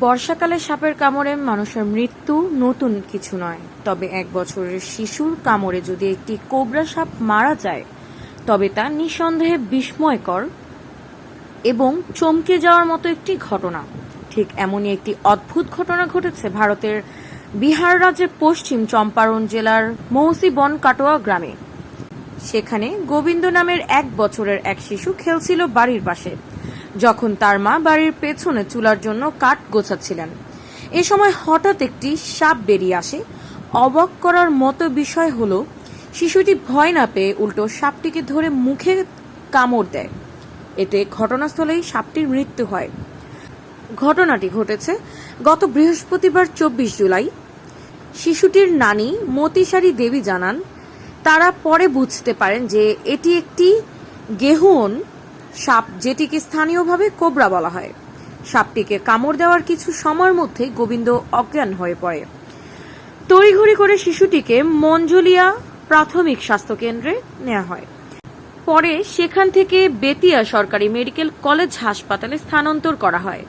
বর্ষাকালে সাপের কামড়ে মানুষের মৃত্যু নতুন কিছু নয়। তবে এক বছরের শিশুর কামড়ে যদি একটি কোবরা সাপ মারা যায়, তবে তা নিঃসন্দেহে বিস্ময়কর এবং চমকে যাওয়ার মতো একটি ঘটনা। ঠিক এমনই একটি অদ্ভুত ঘটনা ঘটেছে ভারতের বিহার রাজ্যের পশ্চিম চম্পারণ জেলার মৌসিবন কাটোয়া গ্রামে। সেখানে গোবিন্দ নামের এক বছরের এক শিশু খেলছিল বাড়ির পাশে। যখন তার মা বাড়ির পেছনে চুলার জন্য কাঠ গোছাচ্ছিলেন। এ সময় হঠাৎ একটি সাপ বেরিয়ে আসে। অবাক করার মতো বিষয় হলো, শিশুটি ভয় না পেয়ে উল্টো সাপটিকে ধরে মুখে কামড় দেয়। এতে ঘটনাস্থলেই সাপটির মৃত্যু হয়। ঘটনাটি ঘটেছে গত বৃহস্পতিবার চব্বিশ জুলাই। শিশুটির নানি মতিসারি দেবী জানান, তারা পরে বুঝতে পারেন যে এটি একটি গেহুন সাপ যেটিকে স্থানীয়ভাবে কোবরা বলা হয়। সাপটিকে কামড় দেওয়ার কিছু সময়ের মধ্যেই গোবিন্দ অজ্ঞান হয়ে পড়ে। তড়িঘড়ি করে শিশুটিকে মঞ্জুলিয়া প্রাথমিক স্বাস্থ্যকেন্দ্রে নেওয়া হয়। পরে সেখান থেকে বেতিয়া সরকারি মেডিকেল কলেজ হাসপাতালে স্থানান্তর করা হয়।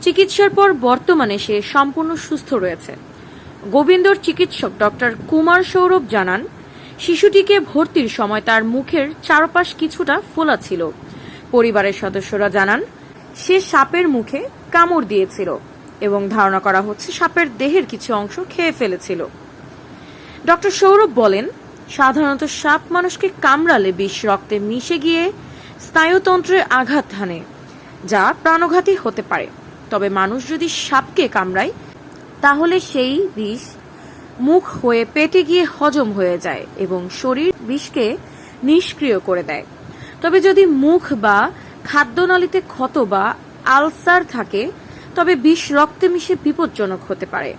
চিকিৎসার পর বর্তমানে সে সম্পূর্ণ সুস্থ রয়েছে। গোবিন্দর চিকিৎসক ডক্টর কুমার সৌরভ জানান, শিশুটিকে ভর্তির সময় তার মুখের চারপাশ কিছুটা ফোলা ছিল। পরিবারের সদস্যরা জানান, সে সাপের মুখে কামড় দিয়েছিল এবং ধারণা করা হচ্ছে সাপের দেহের কিছু অংশ খেয়ে ফেলেছিল। ডক্টর সৌরভ বলেন, সাধারণত সাপ মানুষকে কামড়ালে বিষ রক্তে মিশে গিয়ে স্নায়ুতন্ত্রে আঘাত হানে, যা প্রাণঘাতী হতে পারে। তবে মানুষ যদি সাপকে কামড়ায়, তাহলে সেই বিষ মুখ হয়ে পেটে গিয়ে হজম হয়ে যায় এবং শরীর বিষকে নিষ্ক্রিয় করে দেয়। তবে যদি মুখ বা খাদ্যনালীতে ক্ষত বা আলসার থাকে, তবে বিষ রক্তে মিশে বিপজ্জনক হতে পারে।